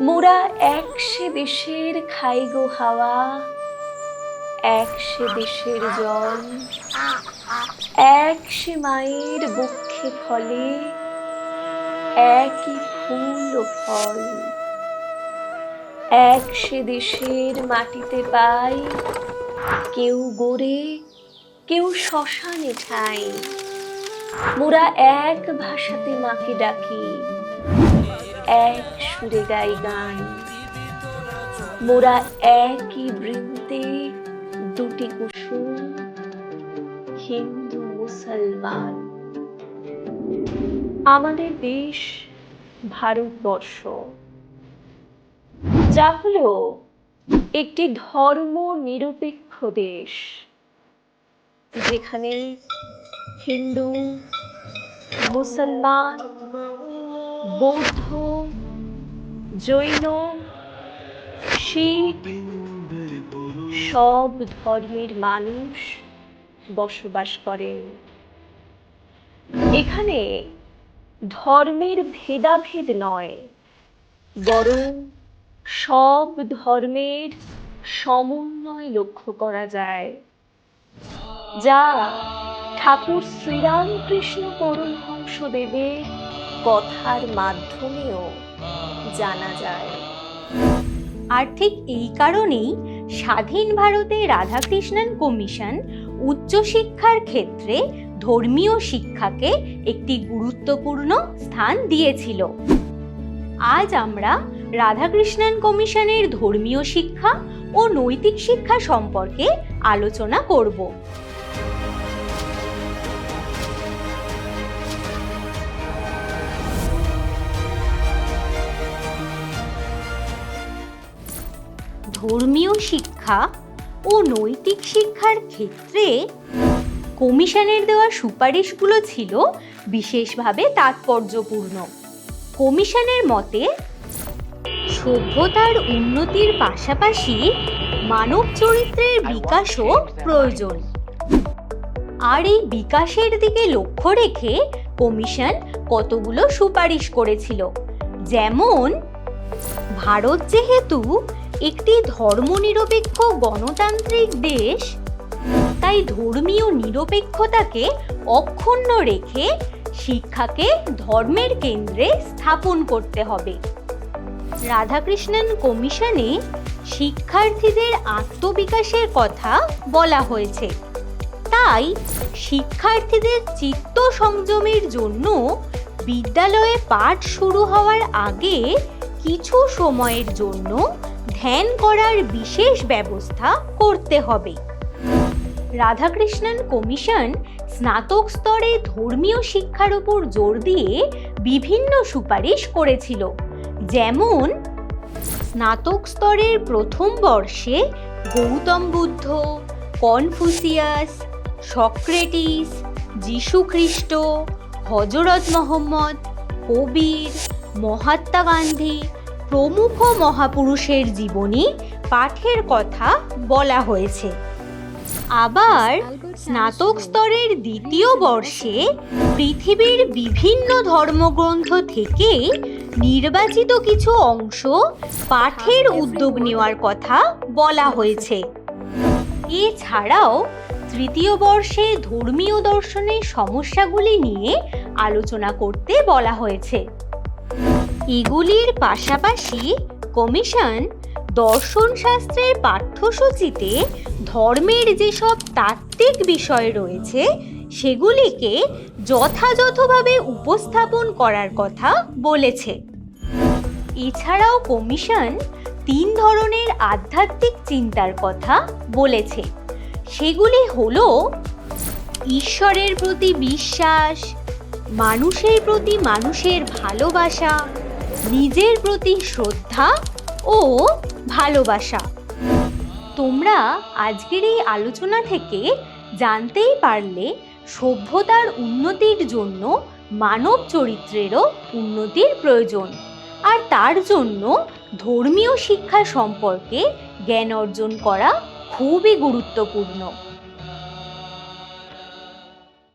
মোরা একশে দেশের খাই গো হাওয়া, একশে দেশের জল, একশে মায়ের বক্ষে ফলে, একই ফুল ও ফল। একশে দেশের মাটিতে পাই, কেউ গড়ে, কেউ শ্মশানে ঠাই। মোরা এক ভাষাতে মাকে ডাকি এক সুরে গাই গান। মোরা একই বৃন্তে দুটি কুসুম, হিন্দু, মুসলমান। আমাদের দেশ ভারতবর্ষ। যা হলো একটি ধর্ম নিরপেক্ষ দেশ, যেখানে হিন্দু, মুসলমান বৌদ্ধ, জৈন, শিখ সব ধর্মের মানুষ বসবাস করেন এখানে ধর্মের ভেদাভেদ নয়, বরং সব ধর্মের সমন্বয় লক্ষ্য করা যায়। যা ঠাকুর শ্রীরামকৃষ্ণ পরমহংস দেবের কথার মাধ্যমেও জানা যায়। আর ঠিক এই কারণেই স্বাধীন ভারতে রাধাকৃষ্ণন কমিশন উচ্চশিক্ষার ক্ষেত্রে ধর্মীয় শিক্ষাকে একটি গুরুত্বপূর্ণ স্থান দিয়েছিল। আজ আমরা রাধাকৃষ্ণন কমিশনের ধর্মীয় শিক্ষা ও নৈতিক শিক্ষা সম্পর্কে আলোচনা করব। ধর্মীয় শিক্ষা ও নৈতিক শিক্ষার ক্ষেত্রে কমিশনের দেওয়া সুপারিশগুলো ছিল বিশেষভাবে তাৎপর্যপূর্ণ। কমিশনের মতে, সভ্যতার উন্নতির পাশাপাশি মানব চরিত্রের বিকাশও প্রয়োজন। আর এই বিকাশের দিকে লক্ষ্য রেখে কমিশন কতগুলো সুপারিশ করেছিল? যেমন, ভারত যেহেতু একটি ধর্মনিরপেক্ষ গণতান্ত্রিক দেশ, তাই ধর্মীয় নিরপেক্ষতাকে অক্ষুণ্ণ রেখে শিক্ষাকে ধর্মের কেন্দ্রে স্থাপন করতে হবে। রাধাকৃষ্ণন কমিশনে শিক্ষার্থীদের আত্মবিকাশের কথা বলা হয়েছে। তাই শিক্ষার্থীদের চিত্ত সংযমের জন্য বিদ্যালয়ে পাঠ শুরু হওয়ার আগে কিছু সময়ের জন্য ধ্যান করার বিশেষ ব্যবস্থা করতে হবে। রাধাকৃষ্ণন কমিশন স্নাতক স্তরে ধর্মীয় শিক্ষার উপর জোর দিয়ে বিভিন্ন সুপারিশ করেছিল। যেমন, স্নাতক স্তরের প্রথম বর্ষে গৌতম বুদ্ধ, কনফুসিয়াস, সক্রেটিস যীশু খ্রিস্ট হজরত মোহাম্মদ, কবির, মহাত্মা গান্ধী প্রমুখ মহাপুরুষের জীবনী পাঠের কথা বলা হয়েছে। আবার স্নাতক স্তরের দ্বিতীয় বর্ষে পৃথিবীর বিভিন্ন ধর্মগ্রন্থ থেকে নির্বাচিত কিছু অংশ পাঠের উদ্যোগ নেওয়ার কথা বলা হয়েছে। এছাড়াও তৃতীয় বর্ষে ধর্মীয় দর্শনের সমস্যাগুলি নিয়ে আলোচনা করতে বলা হয়েছে। এগুলির পাশাপাশি কমিশন দর্শন শাস্ত্রের পাঠ্যসূচিতে ধর্মের যেসব তাত্ত্বিক বিষয় রয়েছে, সেগুলিকে যথাযথভাবে উপস্থাপন করার কথা বলেছে। এছাড়াও কমিশন তিন ধরনের আধ্যাত্মিক চিন্তার কথা বলেছে। সেগুলি হল ঈশ্বরের প্রতি বিশ্বাস, মানুষের প্রতি মানুষের ভালোবাসা নিজের প্রতি শ্রদ্ধা ও ভালোবাসা। তোমরা আজকের এই আলোচনা থেকে জানতেই পারলে সভ্যতার উন্নতির জন্য মানব চরিত্রেরও উন্নতির প্রয়োজন। আর তার জন্য ধর্মীয় শিক্ষা সম্পর্কে জ্ঞান অর্জন করা খুবই গুরুত্বপূর্ণ।